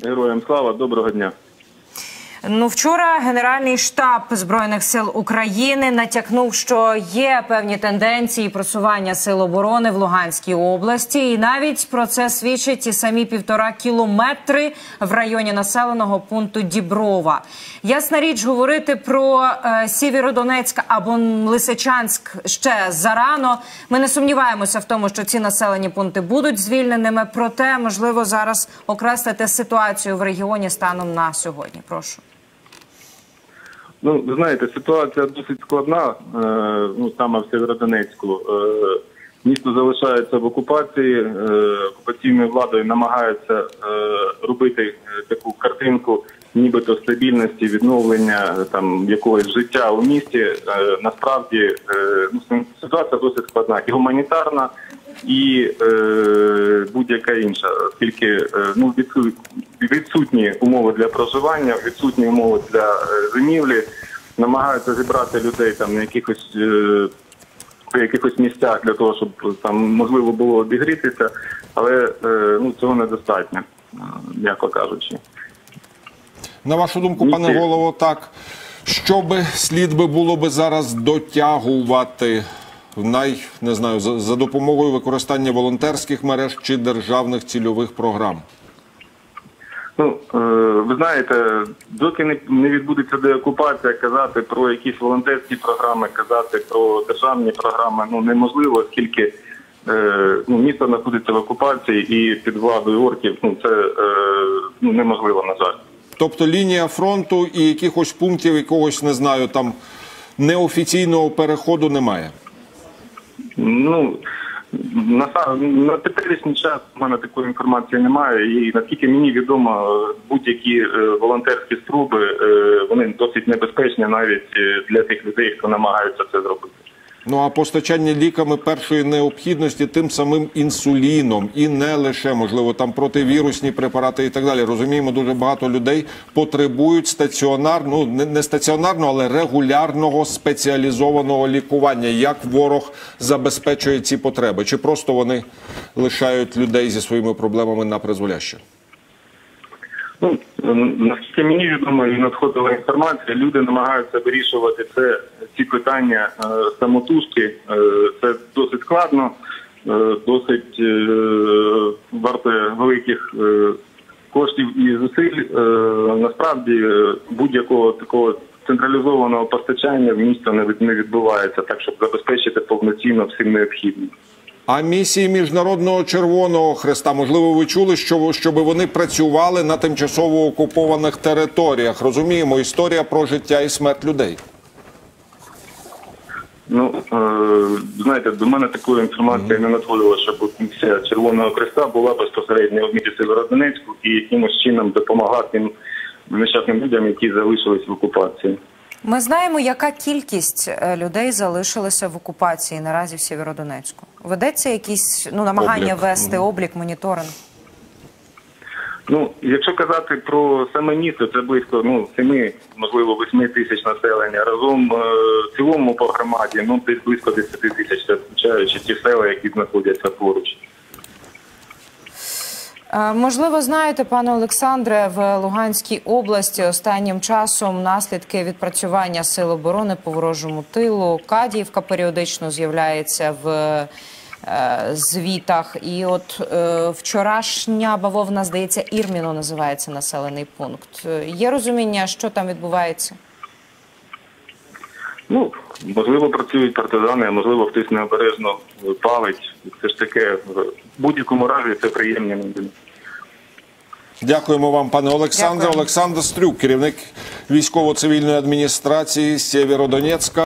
Героям слава, доброго дня. Ну, вчора Генеральний штаб збройних сил України натякнув, що є певні тенденції просування сил оборони в Луганській області, і навіть про це свідчать ті самі півтора кілометри в районі населеного пункту Діброва. Ясна річ, говорити про е, Сєвєродонецьк або Лисичанськ ще зарано. Ми не сумніваємося в тому, що ці населені пункти будуть звільненими. Проте можливо зараз окреслити ситуацію в регіоні станом на сьогодні. Прошу. Ну, ви знаєте, ситуація досить складна, е, ну саме в Сєвєродонецьку. Е, місто залишається в окупації, е, окупаційною владою намагаються робити таку картинку, нібито стабільності, відновлення там якогось життя у місті. Насправді ну, ситуація досить складна і гуманітарна. І будь-яка інша, оскільки е, ну відсутні умови для проживання, відсутні умови для е, зимівлі, намагаються зібрати людей там на якихось е, в якихось місцях для того, щоб там можливо було обігрітися, але е, ну цього недостатньо, е, м'яко кажучи. На вашу думку, Ні, пане голово, так що би слід би було би зараз дотягувати най не знаю за, за допомогою використання волонтерських мереж чи державних цільових програм? Ну е, ви знаєте, доки не, відбудеться деокупація, казати про якісь волонтерські програми, казати про державні програми ну неможливо, оскільки е, ну, місто знаходиться в окупації і під владою орків. Ну це е, ну неможливо на жаль. Тобто лінія фронту і якихось пунктів, якогось не знаю, там неофіційного переходу немає. Ну на, на теперішній час в мене такої інформації немає. І наскільки мені відомо, будь-які е, волонтерські струби е, вони досить небезпечні навіть е, для тих людей, хто намагається це зробити. Ну а постачання ліками першої необхідності тим самим інсуліном і не лише можливо там противірусні препарати і так далі. Розуміємо, дуже багато людей потребують стаціонарну, не, стаціонарного, але регулярного спеціалізованого лікування. Як ворог забезпечує ці потреби? Чи просто вони лишають людей зі своїми проблемами на призволяще? Ну наскільки мені відомо і надходила інформація, люди намагаються вирішувати це ці питання е, самотужки. Е, це досить складно, е, досить варте великих коштів і зусиль. Насправді будь-якого такого централізованого постачання в місто не відбувається, так щоб забезпечити повноцінно всім необхідним. А місії міжнародного червоного хреста, можливо, ви чули, що щоб вони працювали на тимчасово окупованих територіях. Розуміємо, історія про життя і смерть людей. Ну е, знаєте, до мене такої інформації не надходило, щоб місія Червоного Хреста була безпосередньо в місті Северодонецьку і якимось чином допомагати нещасним людям, які залишились в окупації. Ми знаємо, яка кількість е, людей залишилася в окупації наразі в Сєвєродонецьку. Ведеться якісь ну намагання Облік. вести облік, моніторинг. Ну, якщо казати про саме місто, це близько ну семи, можливо, восьми тисяч населення. Разом е, в цілому по громаді, ну десь близько 10 тисяч, включаючи ті села, які знаходяться поруч. Е, Можливо, знаєте, пане Олександре, в Луганській області останнім часом наслідки відпрацювання сил оборони по ворожому тилу. Кадіївка періодично з'являється в е, звітах. І от е, вчорашня бавовна, здається, Ірміно називається населений пункт. Є розуміння, що там відбувається? Ну, можливо, працюють партизани, а можливо, хтось необережно палить. Це ж таке в будь-якому разі це приємні новини. Дякуємо вам, пане Олександре. Дякую. Олександр Стрюк, керівник військово-цивільної адміністрації Сєвєродонецька.